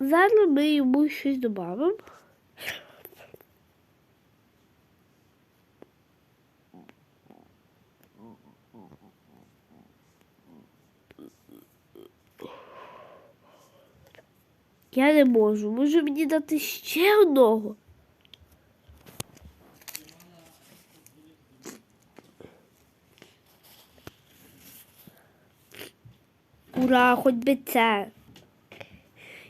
Зараз ми йому щось додамо. Я не можу. Може мені дати ще одного? Ура, хоч би це.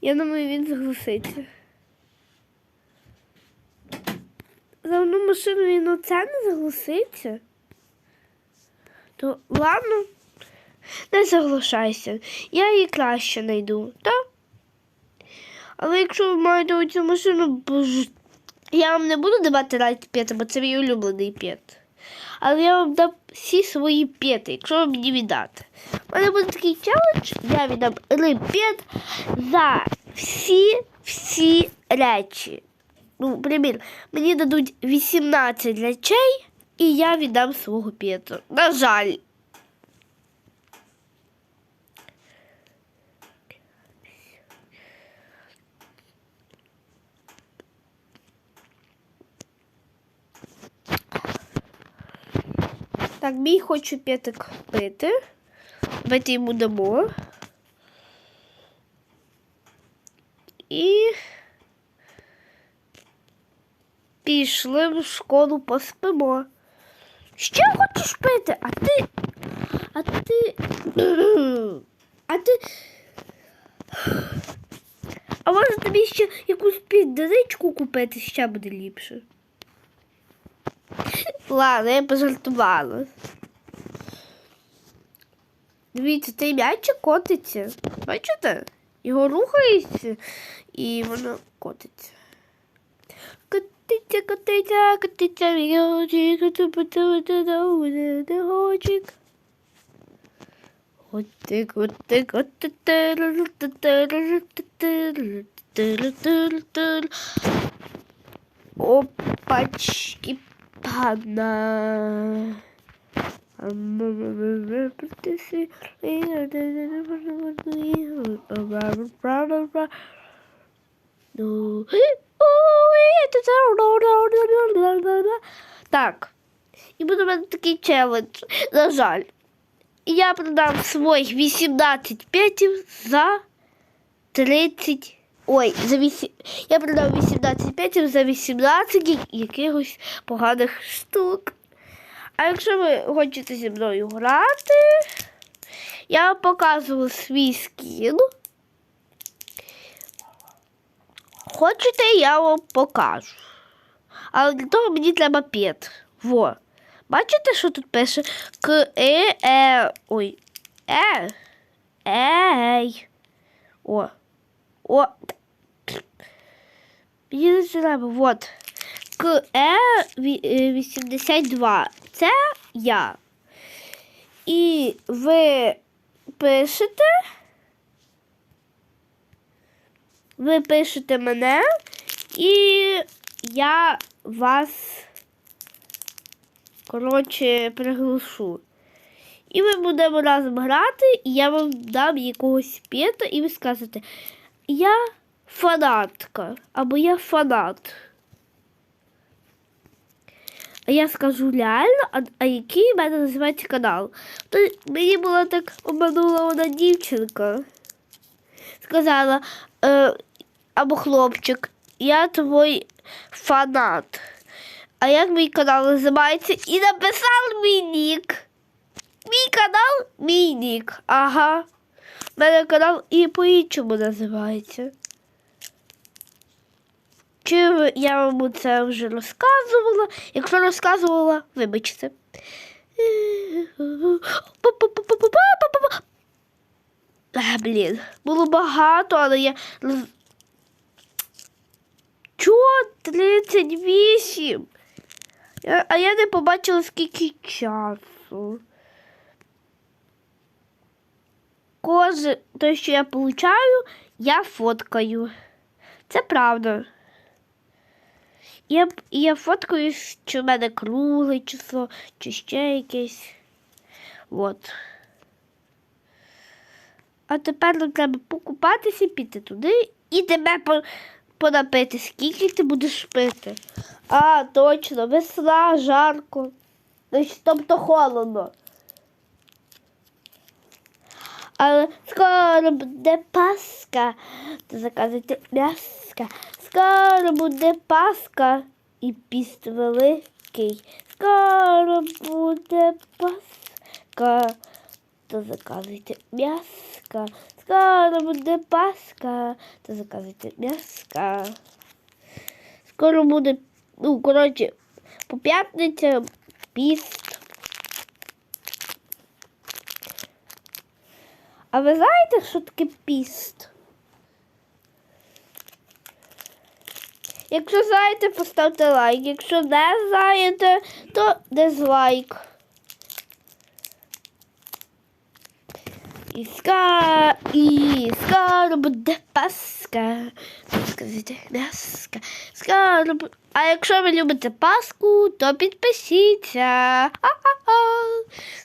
Я думаю, він согласиться. За одну машину він оце не согласиться. То ладно, не соглашайся. Я її краще знайду, так? Але якщо ви маєте оцю машину, я вам не буду давати райт п'єти, бо це мій улюблений п'єт. Але я вам дам всі свої п'єти, якщо ви мені віддати. У мене буде такий челендж, я віддам репет за всі всі речі. Ну, примір, мені дадуть 18 речей, і я віддам свого п'єту. На жаль. Так, мій хоче п'ятик пити. Давайте йому дамо. І пішли в школу поспимо. Ще хочеш пити? А ти. А ти. А ти. А може тобі ще якусь піддаричку купити, ще буде ліпше. Ладно, я пожартувала. Дивіться, цей м'ячик котиться. Бачите? Його рухається і воно котиться. Котиться, котиться, котиться, м'ячик, котиться. Котик, котик, котик. Опачки, пана. Так. І буде в мене такий челендж. На жаль. Я продам своїх 18 п'ятів за 30. Ой, за 8. Я продав 18 п'ятів за 18 якихось поганих штук. А якщо ви хочете зі мною грати, я показую свій скін. Хочете, я вам покажу. Але для того мені треба п'ят. Во. Бачите, що тут пише? К е е. Ой. Е. Ей. О. О. Не. Вот. К Е 82. Це я. І ви пишете. Ви пишете мене, і я вас, коротше, приглушу. І ми будемо разом грати, і я вам дам якогось п'єта, і ви скажете, я фанатка, або я фанат. А я скажу реально, а, а який мене називається канал. То мені була так обманула одна дівчинка. Сказала, е, або хлопчик, я твій фанат. А як мій канал називається? І написав мій нік. Мій канал мій нік. Ага. У мене канал і по-іншому називається. Чи я вам це вже розказувала? Якщо розказувала, вибачте. Блін, було багато, але я. Чого 38? Я- А я не побачила скільки часу. Кожен те, що я получаю, я фоткаю. Це правда. Я, я фоткаю, чи в мене кругле число, чи ще якесь. От. А тепер нам треба покупатися, піти туди і тебе по, понапити. Скільки ти будеш пити? А, точно, весна, жарко. Тобто холодно. Але скоро буде Пасха, то заказуйте м'яска. Скоро буде Пасха і піст великий. Скоро буде Пасха, то заказуйте м'яска. Скоро буде Пасха, то заказуйте м'яска. Скоро буде, ну, коротше, по п'ятницям піст. А ви знаєте, що таке піст? Якщо знаєте, поставте лайк. Якщо не знаєте, то дизлайк. І ска... і скоро буде паска. М'яска. Скоро буде... А якщо ви любите паску, то підпишіться. А-а-а.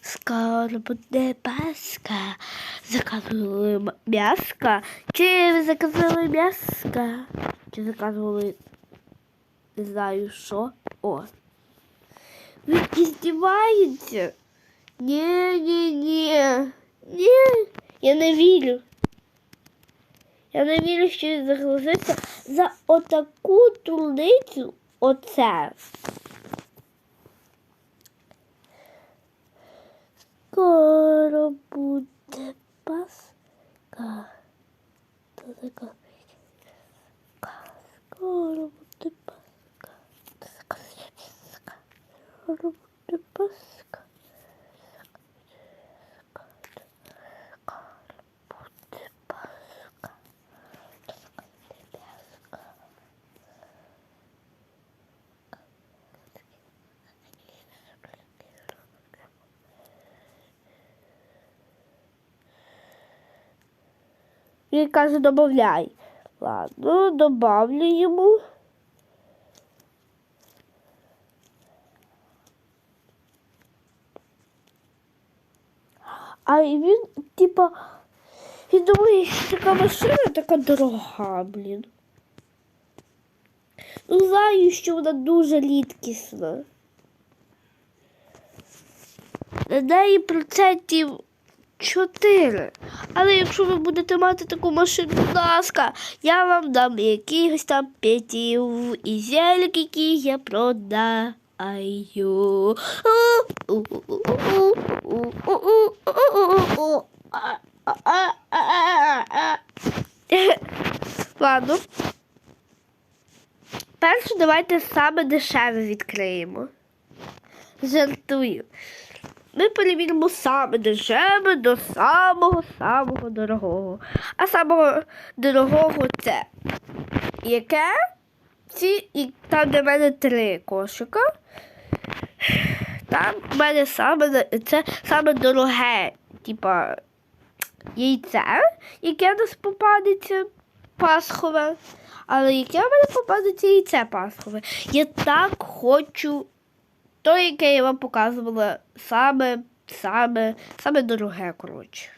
Скоро буде паска. Заказували м'яска. Чи ви заказали м'яска? Чи заказували знаю що? О. Ви издеваете? Ні, ні, ні. Ні, я не вірю. Я не вірю, що він заглузився за отаку турницю оце. Скоро буде паска. Та така Скоро буде паска. Та така паска. Скоро буде паска. Скоро буде паска. Та така паска. Він каже, добавляй. Ладно, добавлю йому. А він, типа, він думає, що така машина така дорога, блін. Ну, знаю, що вона дуже рідкісна. На неї процентів 4. Але якщо ви будете мати таку машину, будь ласка, я вам дам якихось там п'ятів і зельок, які я продаю. Ладно. Перше давайте саме дешеве відкриємо. Жартую. Ми перевіримо саме дешеве до самого-самого дорогого. А самого дорогого це яке? Ці, і там в мене три кошика. Там в мене саме це саме дороге, типа яйце, яке нас попадеться пасхове. Але яке в мене попадеться яйце пасхове. Я так хочу то, яке я вам показувала, саме, саме, саме дороге, коротше.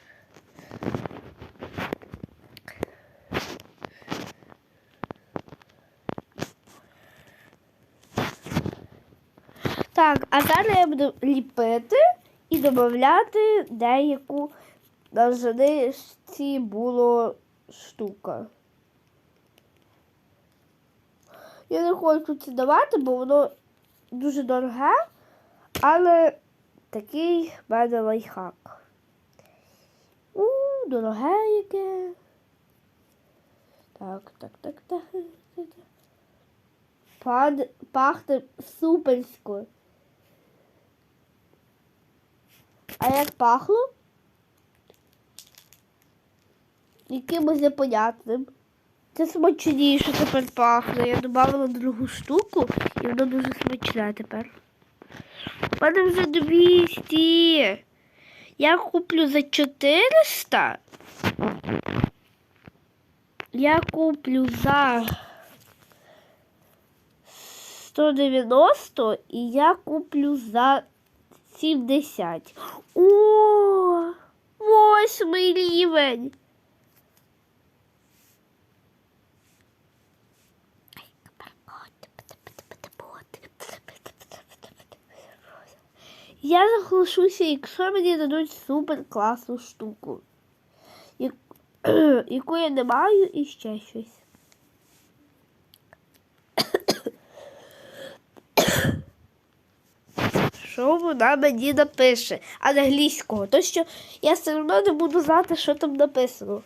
Так, а зараз я буду ліпити і додати деяку женишці було штука. Я не хочу це давати, бо воно дуже дороге, але такий мене лайфхак. У, дороге яке. Так, так, так. так. Пад, пахне суперсько. А як пахло? Якимось непонятним. Це смачніше тепер пахне. Я додавала другу штуку і воно дуже смачне тепер. У мене вже 200. Я куплю за 400. Я куплю за 190 і я куплю за 70. О! Восьмий рівень. Я заглушуся, якщо мені дадуть супер класну штуку, як- яку я не маю і ще щось. Що вона мені напише англійського, то що я все одно не буду знати, що там написано.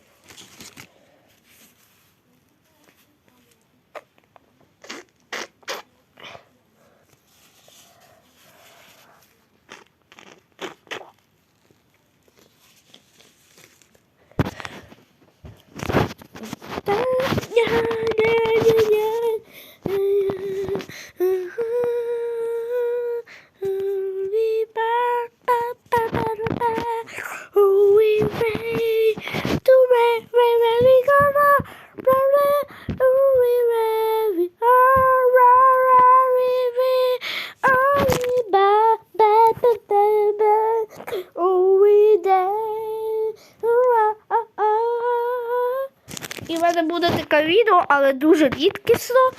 Але дуже рідкісно.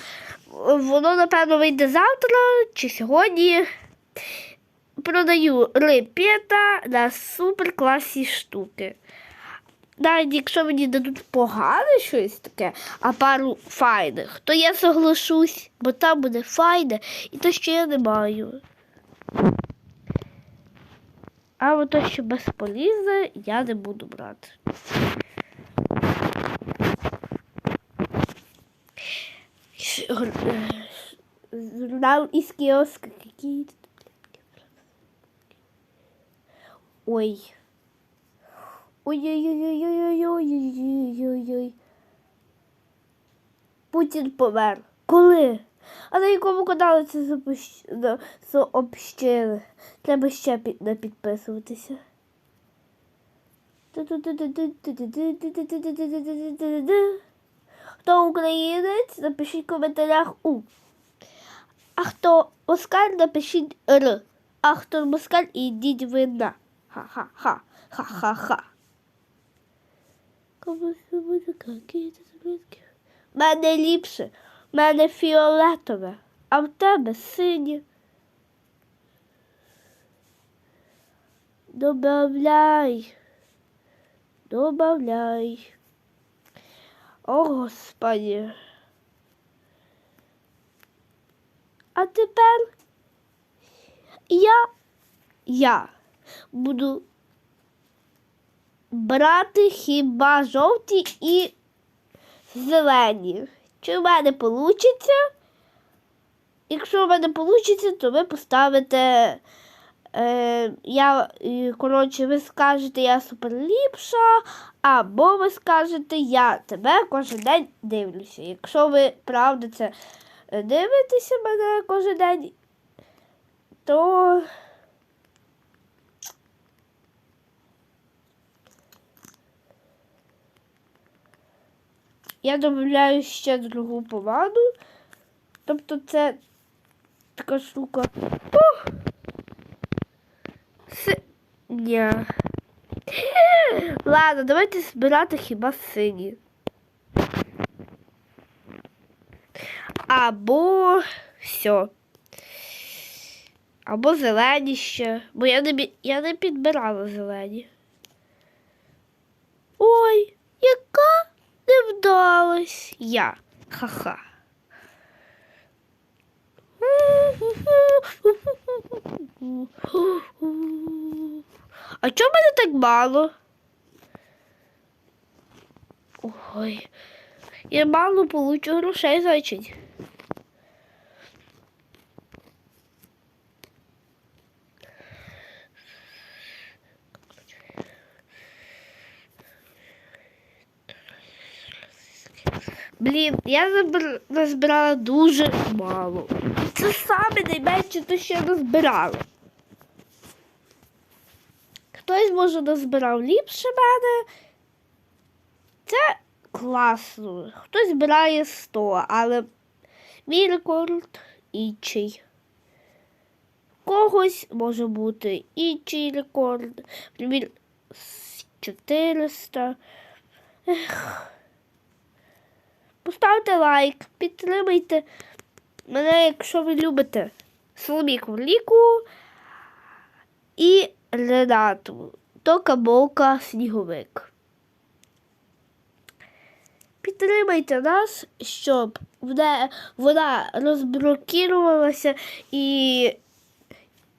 Воно, напевно, вийде завтра чи сьогодні. Продаю репета на супер класні штуки. Навіть якщо мені дадуть погане щось таке, а пару файних, то я соглашусь, бо там буде файне і то, що я не маю. А от то, що безполізне, я не буду брати. Журнал из киоска какие-то. Ой. Ой-ой-ой-ой-ой-ой-ой-ой-ой. Путін помер. Коли? А на якому каналі це запущ... сообщили? Треба ще під... не підписуватися. Хто українець, напишіть в коментарях У. А хто Оскар, напишіть Р. А хто москаль, ідіть ви на. Ха-ха-ха. Ха-ха-ха. Буде какие-то таблетки. Мене ліпше. Мене фіолетове, а в тебе синє. Добавляй. Добавляй. О, Господи. А тепер я, я буду брати хіба жовті і зелені. Чи в мене вийде? Якщо в мене вийде, то ви поставите. Е, я, коротше, ви скажете, я суперліпша, або ви скажете, я тебе кожен день дивлюся. Якщо ви правда це е, дивитеся мене кожен день, то. Я додаю ще другу помаду. Тобто це така штука. Ух! Синя. Ладно, давайте збирати хіба сині. Або все. Або зелені ще. Бо я не, я не підбирала зелені. Ой, яка не вдалась я. Ха-ха. А чого мене так мало? Ой, я мало получу грошей, значить. Блін, я забр... назбирала дуже мало. Це саме найменше, то що я назбирала. Хтось, може, назбирав ліпше мене. Це класно. Хтось збирає 100, але мій рекорд інший. Когось може бути інший рекорд. Наприклад, 400. Ех. Поставте лайк, підтримайте мене, якщо ви любите Соломійку Ліку. і Ренату. Тока Бока Сніговик. Підтримайте нас, щоб вона, розблокірувалася і,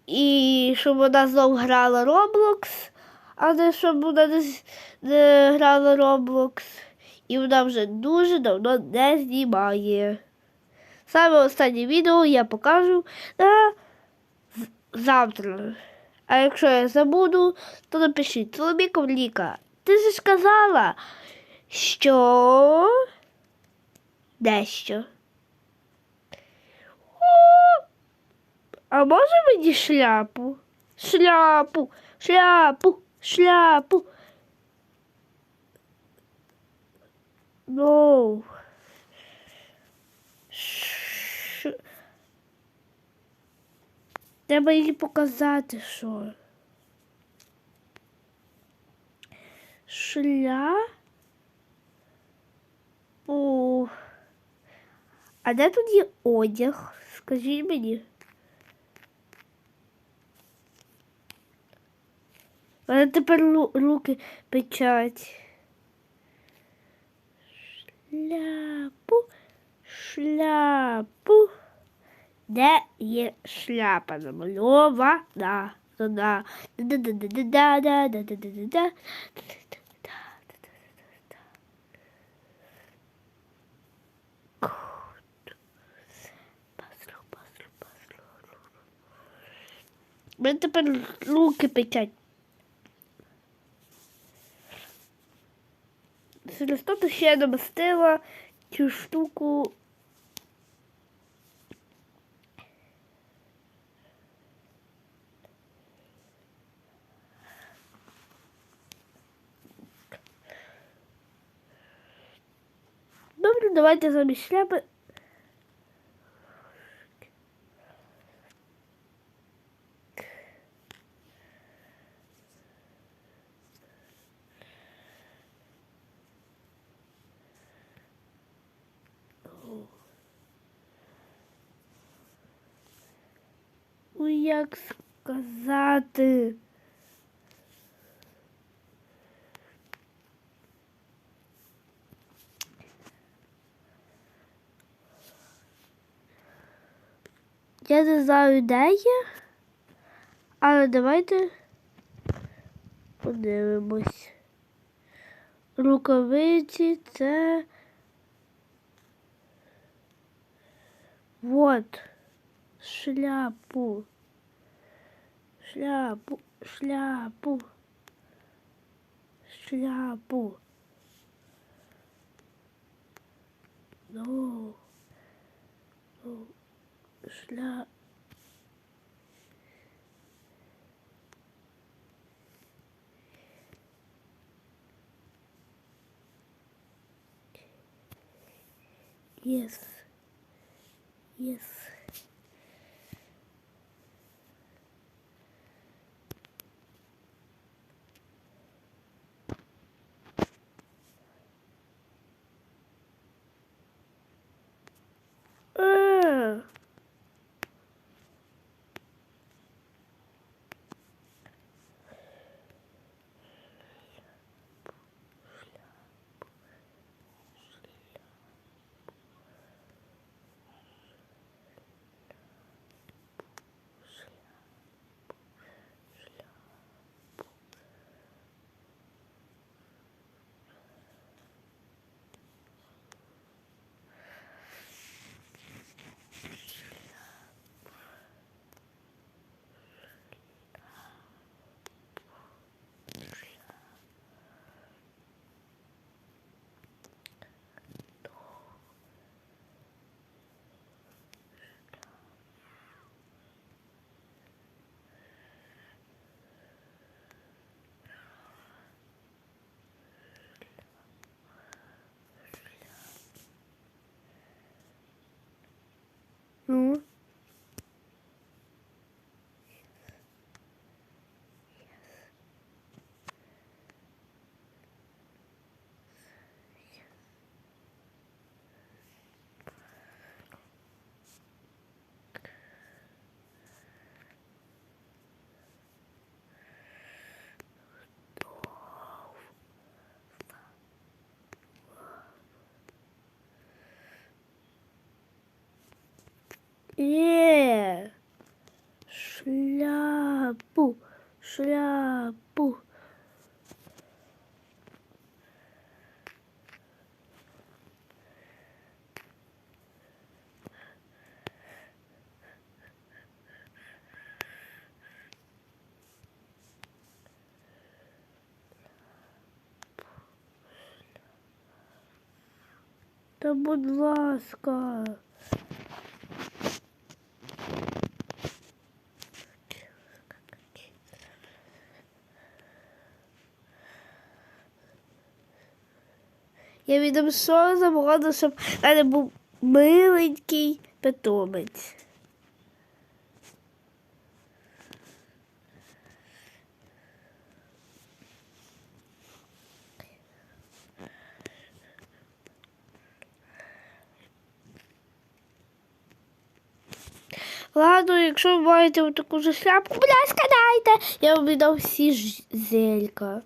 і щоб вона знов грала Roblox, а не щоб вона не, не грала Roblox. І вона вже дуже давно не знімає. Саме останнє відео я покажу на завтра. А якщо я забуду, то напишіть Соломіка Вліка. Ти ж сказала, що дещо. О! А може мені шляпу? Шляпу, шляпу, шляпу. Ну. Ш- Треба їй показати, що. Шля. О. А де тут є одяг? Скажіть мені. У мене тепер ру- руки печать. Шляпу, шляпу. Де є шляпа намальована? Да. Да-да-да-да-да-да-да-да-да-да. Пазло, мене тепер руки печать. Через то ще я намастила цю штуку. Добре, давайте замість шляпи. Ой, як сказати. Я не знаю, де є, але давайте подивимось. Рукавиці це. Вот. Шляпу. Шляпу, шляпу. Шляпу. Ну. Ну. Шля... Yes. Yes. No. Є. Шляпу. Шляпу. Та будь ласка. Я відом що забула, щоб в мене був миленький питомець. Ладно, якщо ви маєте таку ж шляпку, будь ласка. Я вам віддам всі зелька.